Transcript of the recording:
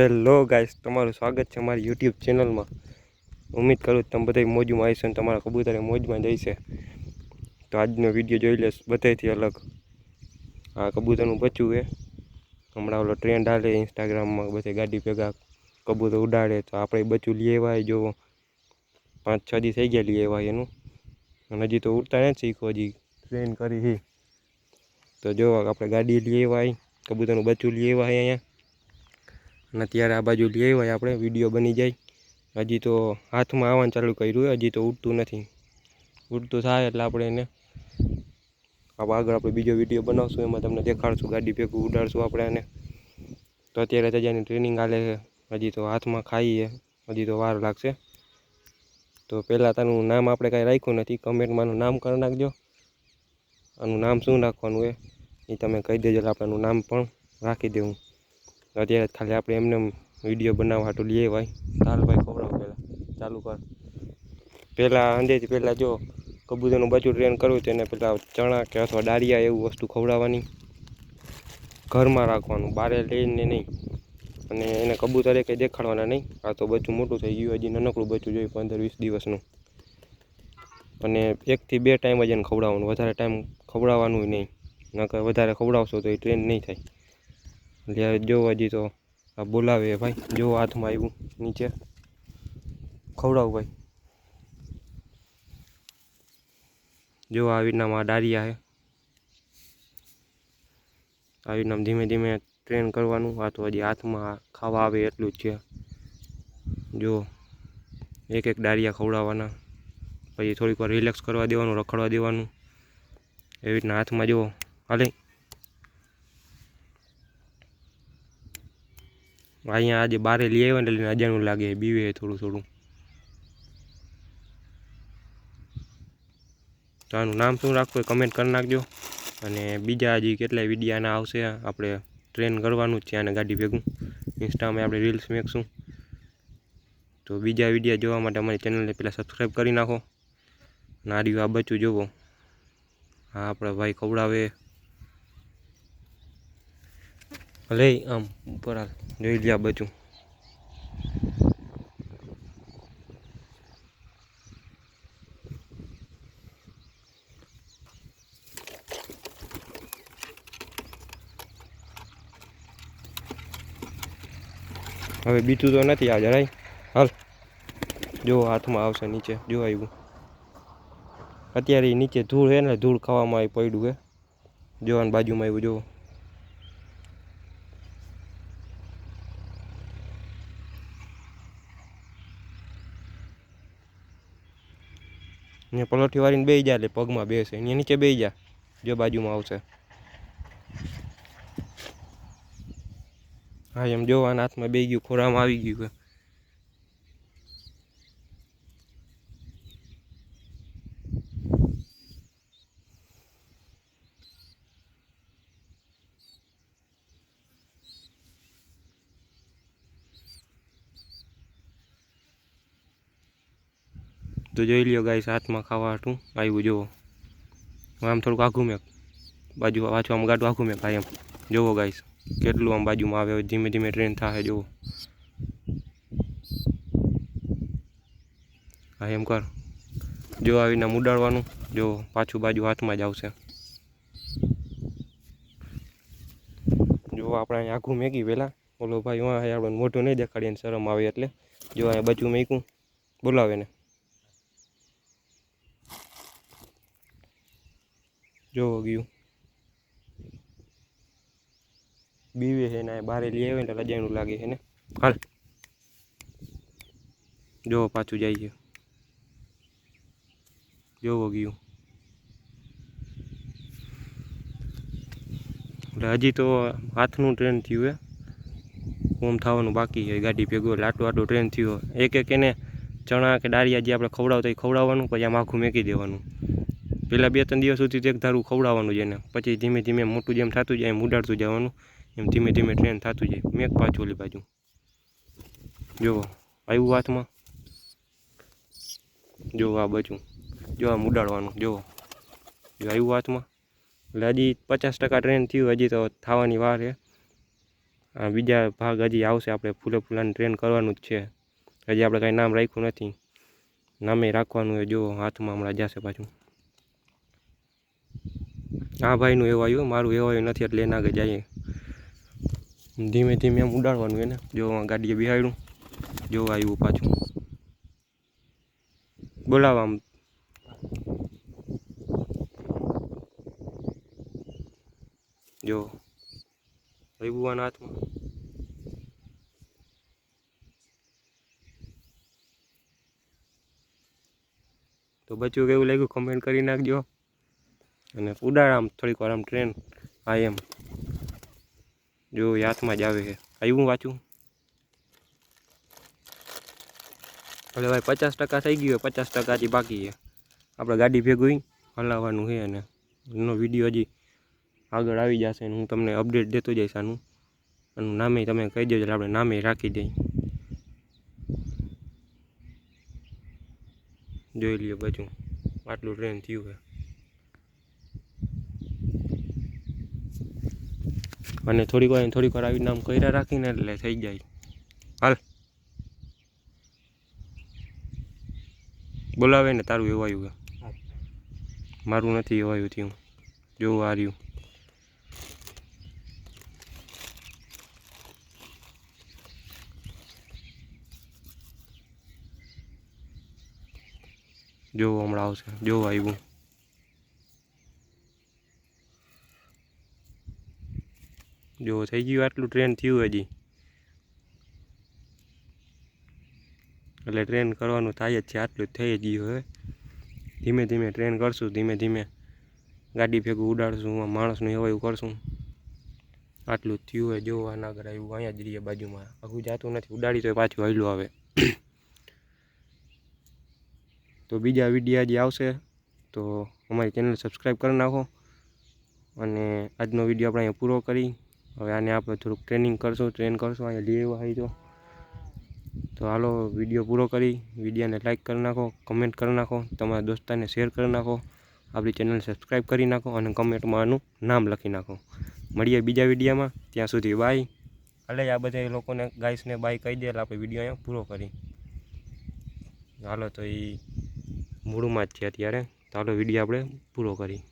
Hello guys, તમારું સ્વાગત છે મારી યુટ્યુબ ચેનલમાં. ઉમ્મીદ કરું તમે બધા મોજમાં આવીશું અને તમારા કબૂતરે મોજમાં જઈશે તો આજનો વીડિયો જોઈ લેશ બધાથી અલગ. આ કબૂતરનું બચ્યું એ હમણાં ઓલો ટ્રેન્ડ હાલે ઇન્સ્ટાગ્રામમાં બધે ગાડી ભેગા કબૂતર ઉડાડે તો આપણે બચ્યું લઈ આવ્યા જો પાંચ છ દી થઈ ગયા લઈ આવ્યા એનું. અને હજી તો ઉડતા નથી શીખો, હજી ટ્રેન કરી તો જો આપણે ગાડી લઈ આવ્યા કબૂતરનું બચ્યું લઈ આવ્યા અહીંયા. અને ત્યારે આ બાજુ લઈ આવ્યા આપણે, વીડિયો બની જાય. હજી તો હાથમાં આવવાનું ચાલુ કર્યું હજી તો ઉડતું નથી. ઉડતું થાય એટલે આપણે એને હવે આગળ આપણે બીજો વીડિયો બનાવશું, એમાં તમને દેખાડશું, ગાડી ભેગું ઉડાડશું આપણે એને. તો અત્યારે તજાની ટ્રેનિંગ હાલે છે, હજી તો હાથમાં ખાઈએ, હજી તો વાર લાગશે. તો પહેલાં તારું નામ આપણે કાંઈ રાખ્યું નથી કમેન્ટમાંનું નામ કરી નાખજો. આનું નામ શું રાખવાનું એ એ તમે કહી દેજો એટલે આપણે નામ પણ રાખી દેવું. અત્યારે ખાલી આપણે એમને વીડિયો બનાવવા હાટું લઈએ ભાઈ. ચાલ ભાઈ ખવડાવ પહેલાં. ચાલુ કર. પહેલાં અંદેથી પહેલાં જો કબૂતરનું બચું ટ્રેન કરવું તેને પહેલાં ચણા કે અથવા ડાળિયા એવું વસ્તુ ખવડાવવાની. ઘરમાં રાખવાનું. બારે લઈને નહીં. અને એને કબૂતરે કંઈ દેખાડવાના નહીં. આ તો બચ્ચું મોટું થઈ ગયું. હજી નાનકડું બચ્ચું જોઈએ પંદર વીસ દિવસનું. અને એકથી બે ટાઈમ જ એને ખવડાવવાનું. વધારે ટાઈમ ખવડાવવાનું નહીં. નકર વધારે ખવડાવશો તો એ ટ્રેન નહીં થાય. એટલે હવે જો તો બોલાવે ભાઈ, જો હાથમાં આવ્યું નીચે. ખવડાવું ભાઈ. જો આવી રીતના ડારિયા છે આવી રીતના ધીમે ધીમે ટ્રેન કરવાનું. આ તો હજી હાથમાં ખાવા આવે એટલું જ છે. જો એક એક ડારિયા ખવડાવવાના. પછી થોડીક વાર રિલેક્સ કરવા દેવાનું, રખડવા દેવાનું. એવી રીતના હાથમાં જુઓ હાલે. અહીંયા આજે બારે લઈ આવ્યા ને એટલે અજાણું લાગે, બીવે થોડું થોડું. તો આનું નામ શું રાખવું એ કમેન્ટ કરી નાખજો. અને બીજા હજી કેટલાય વિડીયાના આવશે, આપણે ટ્રેન કરવાનું જ છે અને ગાડી ભેગું. ઇન્સ્ટામાં આપણે રીલ્સ મેકશું. તો બીજા વિડીયા જોવા માટે અમારી ચેનલને પહેલાં સબસ્ક્રાઈબ કરી નાખો. નારિયું આ બચ્ચું જોવો. હા, આપણા ભાઈ ખવડાવે. લે આમ, ઉપર હાલ. જોઈ લે બધું. હવે બીજું તો નથી આ જરાય હાલ. જો હાથમાં આવશે નીચે, જો આવ્યું. અત્યારે નીચે ધૂળ હે ને, ધૂળ ખાવામાં આવી પડ્યું હે. જોવાની બાજુમાં આવ્યું, જો. ને પલોઠી વાળીને બે જા એટલે પગમાં બેસે. એની નીચે બે જા, જો બાજુમાં આવશે. હા, એમ જોવાના હાથમાં બે ગયું ખોરામાં આવી ગયું તો જોઈ લ્યો ગાઈસ, હાથમાં ખાવા હતું. આવ્યું, જુઓ. આમ થોડુંક આઘું મેં બાજુ પાછું આમ ગાડું આઘું મેં ભાઈ એમ. જુઓ ગાઈસ, કેટલું આમ બાજુમાં આવે ધીમે ધીમે ટ્રેન થાય, જુઓ. હા, એમ કર. જો આવીને ઉડાડવાનું, જો પાછું બાજુ હાથમાં જ આવશે. જો આપણે અહીંયા આખું મેકી પહેલાં ઓલો ભાઈ વાં આપણે મોટું નહીં દેખાડીએ શરમ આવે એટલે. જો અહીંયા બચું મેકું બોલાવે ને. જોવો ગયું. બીવે છે ને બારે લઈ આવે ને રજાનું લાગે છે ને. હાલ. જોવો પાછું જાય છે. જોવો ગયું. એટલે હજી તો હાથનું ટ્રેન થયું હે. ઓમ થવાનું બાકી છે. ગાડી ભેગો લાટો આટો ટ્રેન થયું. એક એક એને ચણા કે ડાળિયા જે આપણે ખવડાવતા એ ખવડાવવાનું, પછી આમ આખું મેકી દેવાનું. પહેલાં બે ત્રણ દિવસ સુધી એક ધારું ખવડાવવાનું છે એને. પછી ધીમે ધીમે મોટું જેમ થતું જાય એમ ઉડાડતું જવાનું, એમ ધીમે ધીમે ટ્રેન થતું જાય. મેં પાછું ઓલી બાજુ. જુઓ આવ્યું હાથમાં? જો, આ બચું જો, આમ ઉડાડવાનું. જુઓ જો, આવ્યું હાથમાં? એટલે હજી પચાસ ટકા ટ્રેન થયું, હજી તો થવાની વાર છે. આ બીજા ભાગ હજી આવશે, આપણે ફૂલે ફૂલાની ટ્રેન કરવાનું જ છે. હજી આપણે કાંઈ નામ રાખ્યું નથી. નામે રાખવાનું એ જો, હાથમાં હમણાં જશે પાછું. આ ભાઈનું એવું આવ્યું, મારું એવું આવ્યું નથી, એટલે એના આગળ જઈએ. ધીમે ધીમે એમ ઉડાડવાનું એને. જો ગાડીએ બિહાડ્યું, જો આવ્યું પાછું. બોલાવા આમ. જો આવ્યું હાથમાં. તો બચ્યું કેવું લાગ્યું? કમેન્ટ કરી નાખજો. અને ઉડાડ આમ થોડીક વાર આમ ટ્રેન આ એમ. જો એ હાથમાં જ આવે છે. આવ્યું વાંચું? એટલે ભાઈ, પચાસ ટકા થઈ ગયું પચાસ ટકા હજી બાકી છે. આપણે ગાડી ભેગું હલાવવાનું છે અને એનો વીડિયો હજી આગળ આવી જશે હું તમને અપડેટ દેતો જઈશ આનું. આનું નામે તમે કહી દેજો, એટલે આપણે નામે રાખી દઈએ. જોઈ લઈએ બાજુ આટલું ટ્રેન થયું છે. અને થોડીક વાર થોડીક વાર આવીને આમ કર્યા રાખીને એટલે થઈ જાય. હાલ. બોલાવે ને તારું એવાયું મારું નથી એવાયું થયું. જોવું હાર્યું જોવું હમણાં આવશે. જોવું આવ્યું. જો થઈ ગયું આટલું ટ્રેન થયું હજી. એટલે ટ્રેન કરવાનું થાય જ છે, આટલું જ થઈ જ ગયું હવે. ધીમે ધીમે ટ્રેન કરશું, ધીમે ધીમે ગાડી ભેગું ઉડાડશું માણસનું એવા એવું કરશું. આટલું જ થયું હોય, જોવા ના આવ્યું, અહીંયા જ રહીએ બાજુમાં. આખું જાતું નથી, ઉડાડી તો પાછું હૈલું આવે. તો બીજા વીડિયો જે આવશે, તો અમારી ચેનલ સબસ્ક્રાઈબ કરી નાખો. અને આજનો વીડિયો આપણે અહીંયા પૂરો કરી. હવે આને આપણે થોડુંક ટ્રેનિંગ કરશું ટ્રેન કરશું, અહીંયા લઈ આવ્યા હોય તો તો હાલો વીડિયો પૂરો કરી. વિડીયોને લાઇક કરી નાખો કમેન્ટ કરી નાખો, તમારા દોસ્તાને શેર કરી નાખો. આપણી ચેનલ સબસ્ક્રાઈબ કરી નાખો અને કમેન્ટમાં આનું નામ લખી નાખો. મળીએ બીજા વિડીયોમાં. ત્યાં સુધી બાય હાલે, આ બધા લોકોને ગાઈસને બાય કહી દે, એટલે આપણે વીડિયો અહીંયા પૂરો કરી. હાલો, તો એ મૂળમાં જ છે અત્યારે. તો હાલો વીડિયો આપણે પૂરો કરી.